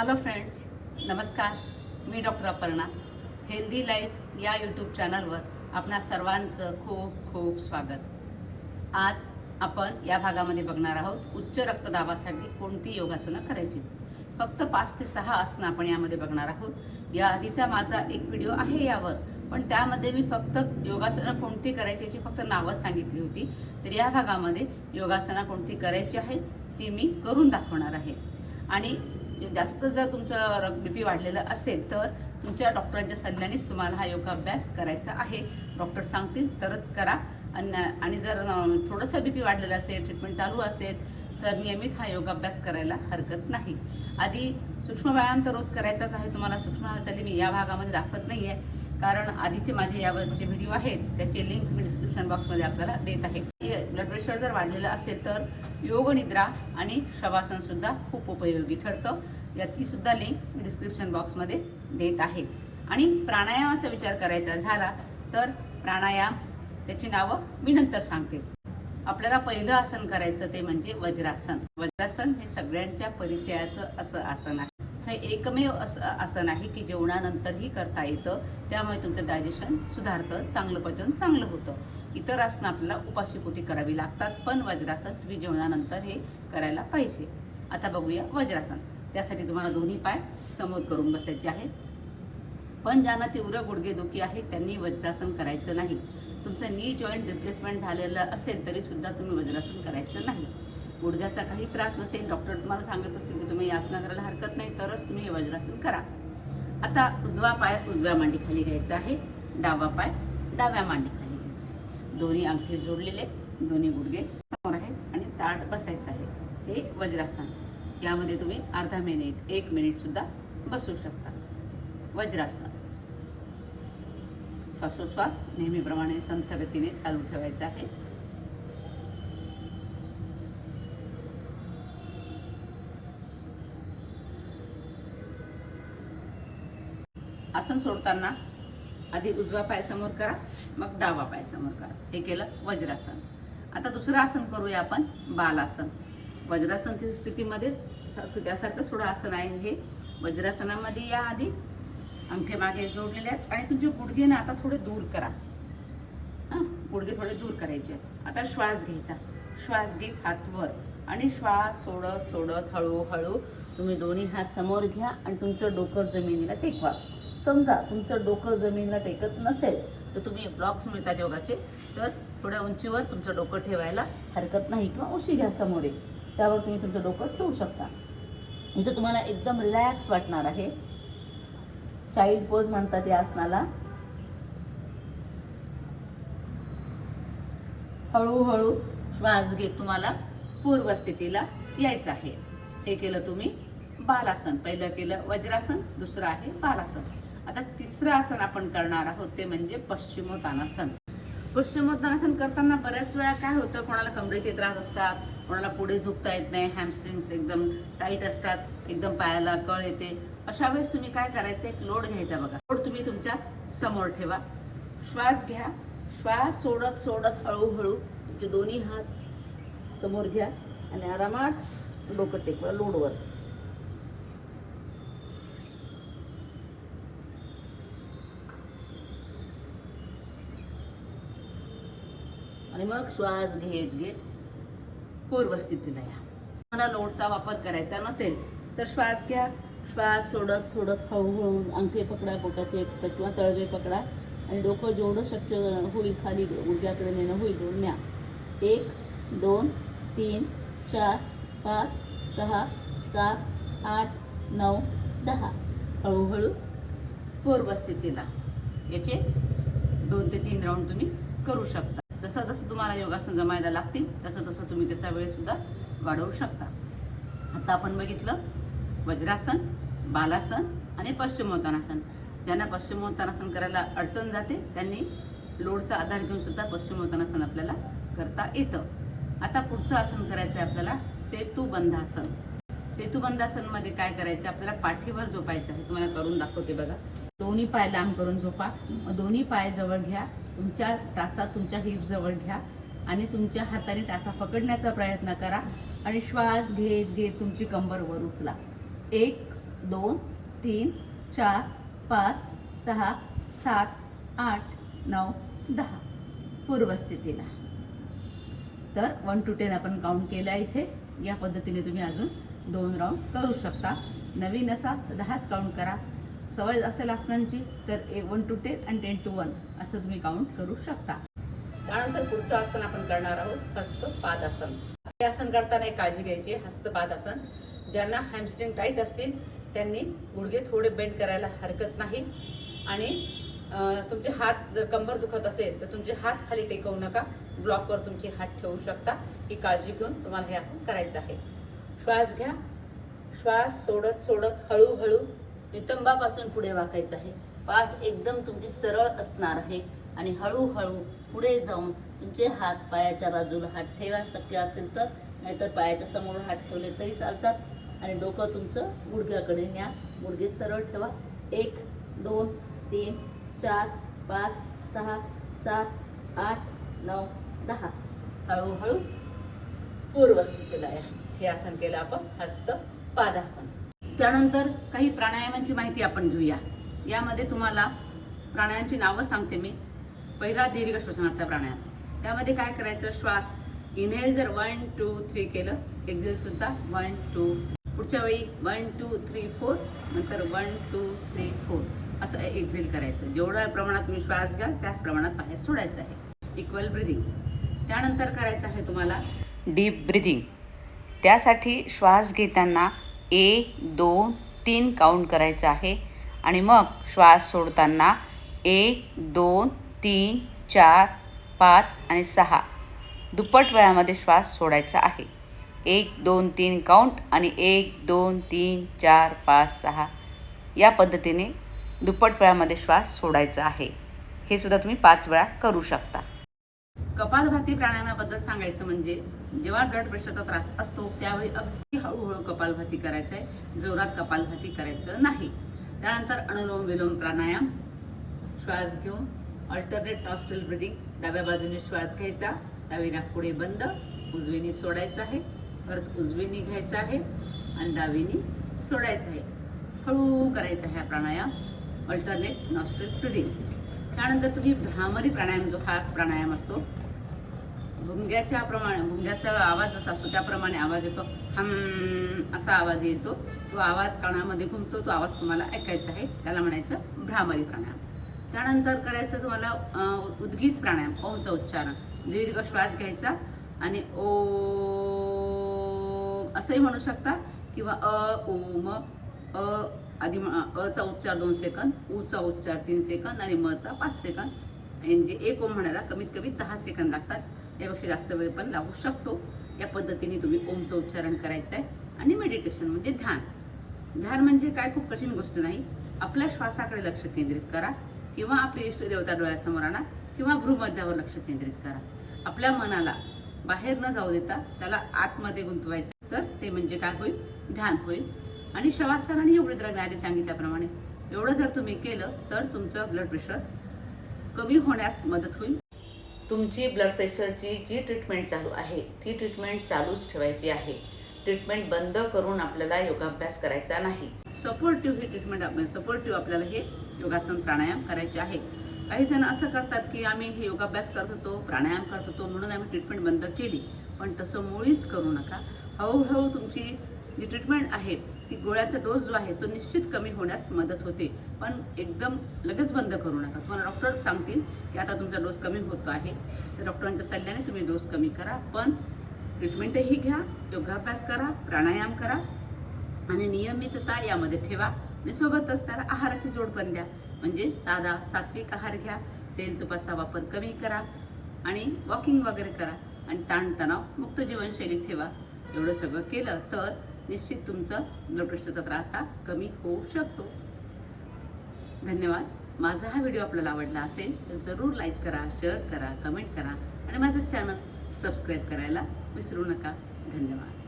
Hello friends नमस्कार. मी doctor Aparna. Healthy life या यूट्यूब चॅनलवर आपणा सर्वांचं खूप खूप स्वागत. आज आपण या भागामध्ये बघणार आहोत उच्च रक्तदाबासाठी कोणती योगासनं करायची. फक्त पाच ते सहा आसनं आपण यामध्ये बघणार आहोत. या आधीचा माझा एक व्हिडिओ आहे यावर. पण त्यामध्ये मी फक्त योगासनं कोणती करायची याची फक्त नावच सांगितली होती. तर या भागामध्ये योगासनं कोणती करायची आहेत ती मी करून दाखवणार आहे. आणि जास्त जर तुमचं बी पी वाढलेलं असेल तर तुमच्या डॉक्टरांच्या सल्ल्यानेच तुम्हाला हा योगाभ्यास करायचा आहे. डॉक्टर सांगतील तरच करा. आणि आणि जर थोडंसं बी पी वाढलेलं असेल ट्रीटमेंट चालू असेल तर नियमित हा योगाभ्यास करायला हरकत नाही. आधी सूक्ष्म व्यायाम तर रोज करायचाच आहे. तुम्हाला सूक्ष्म हालचाली मी या भागामध्ये दाखवत नाही आहे कारण आधीचे माझे यावरचे व्हिडिओ आहेत त्याचे लिंक मी डिस्क्रिप्शन बॉक्समध्ये आपल्याला देत आहे. ब्लड प्रेशर जर वाढलेलं असेल तर योगनिद्रा आणि शवासनसुद्धा खूप उपयोगी ठरतं. याचीसुद्धा लिंक मी डिस्क्रिप्शन बॉक्समध्ये देत आहे. आणि प्राणायामाचा विचार करायचा झाला तर प्राणायाम त्याची नावं मी नंतर सांगते. आपल्याला पहिलं आसन करायचं ते म्हणजे वज्रासन. वज्रासन हे सगळ्यांच्या परिचयाचं असं आसन आहे. हे एकमेव असं आसन आहे की जेवणानंतरही करता येतं. त्यामुळे तुमचं डायजेशन सुधारतं चांगलं पचन चांगलं होतं. इतर आसनं आपल्याला उपाशीपोटी करावी लागतात पण वज्रासन तुम्ही जेवणानंतर हे करायला पाहिजे. आता बघूया वज्रासन. त्यासाठी तुम्हाला दोन्ही पाय समोर करून बसायचे आहेत. पण ज्यांना तीव्र गुडघेदुखी आहे त्यांनी वज्रासन करायचं नाही. तुमचं नी जॉईंट रिप्लेसमेंट झालेलं असेल तरी सुद्धा तुम्ही वज्रासन करायचं नाही. गुडघ्याचा काही त्रास नसेल डॉक्टर तुम्हाला सांगत असेल की तुम्ही आसनं करायला हरकत नाही तरच तुम्ही हे वज्रासन करा. आता उजवा पाय उजव्या मांडीखाली घ्यायचा आहे डावा पाय डाव्या मांडीखाली घ्यायचा आहे. दोन्ही अंगठी जोडलेले दोन्ही गुडघे समोर आहेत आणि ताट बसायचं आहे. हे वज्रासन. यामध्ये तुम्ही अर्धा मिनिट एक मिनिटसुद्धा बसू शकता. वज्रासन. श्वासोश्वास नेहमीप्रमाणे संथ गतीने चालू ठेवायचा आहे. आसन सोडताना आधी उजवा पाय समोर करा मग डावा पाय समोर करा. हे केलं वज्रासन. आता दुसरं आसन करूया आपण बालासन. वज्रासन स्थितीमध्येच स- त्यासारखं थोडं आसन आहे हे. वज्रासनामध्ये या आधी अंगठे मागे जोडलेले आहेत आणि तुमचे गुडघे ना आता थोडे दूर करा. हां गुडघे थोडे दूर करायचे आहेत. आता श्वास घ्यायचा. श्वास घेत हातवर आणि श्वास सोडत सोडत हळूहळू तुम्ही दोन्ही हात समोर घ्या आणि तुमचं डोकं जमिनीला टेकवा. समजा तुमचं डोकं जमिनीला टेकत नसेल तर तुम्ही ब्लॉक्स मिळतात योगाचे तर थोड्या उंचीवर तुमचं डोकं ठेवायला हरकत नाही किंवा उशी घ्या समोर. त्यावर तुम्ही तुमचं डोकं ठेवू शकता. इथं तुम्हाला एकदम रिलॅक्स वाटणार आहे. चाइल्ड पोज म्हणतात या आसनाला. हळूहळू श्वास घेत तुम्हाला पूर्व स्थितीला यायचं आहे. हे केलं तुम्ही बालासन. पहिलं केलं वज्रासन दुसरं आहे बालासन. आता तिसरं आसन आपण करणार आहोत ते म्हणजे पश्चिमोत्तानासन पश्चिमोत्तानासन करताना बऱ्याच वेळा काय होतं कोणाला कमरेचे त्रास असतात कोणाला पुढे झुकता येत नाही हॅमस्ट्रिंग्स एकदम टाईट असतात एकदम पायाला कळ येते. अशा वेळेस तुम्ही काय करायचं एक लोड घ्यायचा बघा. लोड तुम्ही तुमच्यासमोर ठेवा. श्वास घ्या. श्वास सोडत सोडत हळूहळू तुमचे दोन्ही हात समोर घ्या आणि आरामात डोकं टेकवा लोडवर. आणि मग श्वास घेत घेत पूर्वस्थितीला या. मला नोटचा वापर करायचा नसेल तर श्वास घ्या. श्वास सोडत सोडत हळूहळू अंगठे पकडा पोटाचे किंवा तळवे पकडा आणि डोकं जेवढं शक्य होईल. खाली गुडघ्याकडे नेणं होईल. जोडून न्या. एक दोन तीन चार पाच सहा सात आठ नऊ दहा. हळूहळू पूर्वस्थितीला याचे दोन ते तीन राऊंड तुम्ही करू शकता. जसं जसं तुम्हाला योगासनं जमायला लागतील तसं तसं तुम्ही त्याचा वेळसुद्धा वाढवू शकता. आता आपण बघितलं वज्रासन बालासन आणि पश्चिमोत्तानासन ज्यांना पश्चिमोत्तानासन करायला अडचण जाते त्यांनी लोडचा आधार घेऊन सुद्धा पश्चिमोत्तानासन आपल्याला करता येतं. आता पुढचं आसन करायचं आहे आपल्याला सेतुबंधासन. सेतुबंधासनमध्ये काय करायचं आपल्याला पाठीवर झोपायचं आहे. तुम्हाला करून दाखवते बघा. दोन्ही पाय लांब करून झोपा. मग दोन्ही पाय जवळ घ्या. तुमच्या टाचा तुमच्या हिप जवळ घ्या आणि तुमच्या हाताने टाचा पकडण्याचा प्रयत्न करा आणि श्वास घेत घेत तुमची कंबर वर उचला. एक दोन तीन चार पाच सहा सात आठ नऊ दहा पूर्वस्थितीला. तर वन टू टेन आपण काउंट केलं आहे इथे. या पद्धतीने तुम्ही अजून दोन राऊंड करू शकता. नवीन असा तर दहाच काउंट करा. सवय असेल आसनांची तर ए वन टू टेन आणि टेन टू वन असं तुम्ही काउंट करू शकता. त्यानंतर पुढचं आसन आपण करणार आहोत हस्तपाद आसन. हे आसन करताना एक काळजी घ्यायची हस्तपाद आसन. ज्यांना हॅमस्ट्रिंग टाईट असतील त्यांनी गुडघे थोडे बेंड करायला हरकत नाही. आणि तुमचे हात जर कंबर दुखत असेल तर तुमचे हात खाली टेकवू नका. ब्लॉकवर तुमचे हात ठेवू शकता. ही काळजी घेऊन तुम्हाला हे आसन करायचं आहे. श्वास घ्या. श्वास सोडत सोडत हळूहळू नितंबापासून पुढे वाकायचं आहे. पाठ एकदम तुमची सरळ असणार आहे. आणि हळूहळू पुढे जाऊन तुमचे हात पायाच्या बाजूला हात ठेवा. शक्य असेल तर नाहीतर पायाच्या समोर हात ठेवले तरी चालतात. आणि डोकं तुमचं गुडघ्याकडे न्या. गुडघे सरळ ठेवा. एक दोन तीन चार पाच सहा सात आठ नऊ दहा. हळूहळू पूर्वस्थितीला या. हे आसन केलं आपण. हस्त पादासन. त्यानंतर काही प्राणायामांची माहिती आपण घेऊया. यामध्ये तुम्हाला प्राणायामची नावं सांगते मी. पहिला दीर्घ श्वसनाचा प्राणायाम. त्यामध्ये काय करायचं? श्वास. इनहेल जर वन टू थ्री केलं एक्झेलसुद्धा वन टू पुढच्या वेळी वन टू थ्री फोर नंतर वन टू थ्री फोर असं एक्झेल करायचं. जेवढ्या प्रमाणात तुम्ही श्वास घ्याल त्याच प्रमाणात बाहेर सोडायचं आहे. इक्वल ब्रिदिंग त्यानंतर करायचं आहे तुम्हाला डीप ब्रिदिंग त्यासाठी श्वास घेताना एक दोन तीन काउंट करायचं आहे. आणि मग श्वास सोडताना एक दोन तीन चार पाच आणि सहा. दुप्पट वेळामध्ये श्वास सोडायचा आहे. एक दोन तीन काउंट आणि एक दोन तीन चार पाच सहा. या पद्धतीने दुप्पट वेळामध्ये श्वास सोडायचा आहे. हे सुद्धा तुम्ही पाच वेळा करू शकता. कपालभाती प्राणायामाबद्दल सांगायचं म्हणजे जेव्हा ब्लड प्रेशरचा त्रास असतो त्यावेळी अगदी हळूहळू कपालभाती करायचं आहे जोरात कपालभाती करायचं नाही. त्यानंतर अनुलोम विलोम प्राणायाम श्वास घेऊन अल्टरनेट नॉस्ट्रल ब्रिदिंग डाव्या बाजूने श्वास घ्यायचा डावी नाक पुढे बंद उजवीने सोडायचं आहे परत उजवीनी घ्यायचं आहे आणि डावीनी सोडायचं आहे. हळू करायचा आहे हा प्राणायाम अल्टरनेट नॉस्ट्रल ब्रिदिंग त्यानंतर तुम्ही भ्रामरी प्राणायाम जो खास प्राणायाम असतो भुंग्याच्या प्रमाणे भुंग्याचा आवाज जसा असतो त्याप्रमाणे आवाज येतो. हम असा आवाज येतो. तो आवाज कानामध्ये घुमतो तो आवाज तुम्हाला ऐकायचा आहे. त्याला म्हणायचं भ्रामरी प्राणायाम. त्यानंतर करायचं तुम्हाला उद्गीत प्राणायाम ओमचं उच्चारण. दीर्घ श्वास घ्यायचा आणि ओ असंही म्हणू शकता. किंवा अ ओम अ आधी अचा उच्चार दोन सेकंद उचा उच्चार तीन सेकंद आणि मचा पाच सेकंद. म्हणजे एक ओम म्हणायला कमीत कमी दहा सेकंद लागतात. यापेक्षा जास्त वेळ पण लागू शकतो. या पद्धतीने तुम्ही ओमचं उच्चारण करायचं आहे आणि मेडिटेशन म्हणजे ध्यान. ध्यान म्हणजे काय? खूप कठीण गोष्ट नाही. आपल्या श्वासाकडे लक्ष केंद्रित करा किंवा आपली इष्टदेवता डोळ्यासमोर आणा किंवा भ्रूमध्यावर लक्ष केंद्रित करा. आपल्या मनाला बाहेर न जाऊ देता त्याला आतमध्ये गुंतवायचं तर ते म्हणजे काय होईल? ध्यान होईल. आणि शवासन आणि एवढे तर मी आधी सांगितल्याप्रमाणे एवढं जर तुम्ही केलं तर तुमचं ब्लड प्रेशर कमी होण्यास मदत होईल. तुमची ब्लड प्रेशरची जी ट्रीटमेंट चालू आहे ती ट्रीटमेंट चालूच ठेवायची आहे. ट्रीटमेंट बंद करून आपल्याला योगाभ्यास करायचा नाही. सपोर्टिव्ह ही ट्रीटमेंट सपोर्टिव्ह आपल्याला हे योगासन प्राणायाम करायचे आहे. काही जण असं करतात की आम्ही हे योगाभ्यास करत होतो प्राणायाम करत होतो म्हणून आम्ही ट्रीटमेंट बंद केली. पण तसं मुळीच करू नका. हळूहळू तुमची जी ट्रीटमेंट आहे ती गोळ्याचा डोस जो आहे तो निश्चित कमी होण्यास मदत होते. पण एकदम लगेच बंद करू नका. तुम्हाला डॉक्टर सांगतील की आता तुमचा डोस कमी होतो आहे. तर डॉक्टरांच्या सल्ल्याने तुम्ही डोस कमी करा. पण ट्रीटमेंटही घ्या योगाभ्यास करा प्राणायाम करा आणि नियमितता यामध्ये ठेवा. आणि सोबतच त्याला आहाराची जोड पण द्या. म्हणजे साधा सात्विक आहार घ्या तेल तुपाचा वापर कमी करा आणि वॉकिंग वगैरे करा आणि ताणतणाव मुक्त जीवनशैली ठेवा. एवढं सगळं केलं तर निश्चित तुमचं ब्लड प्रेशरचा त्रास हा कमी होऊ शकतो. धन्यवाद. माझा हा व्हिडिओ आपल्याला आवडला असेल तर जरूर लाईक करा शेअर करा कमेंट करा आणि माझं चॅनल सबस्क्राईब करायला विसरू नका. धन्यवाद.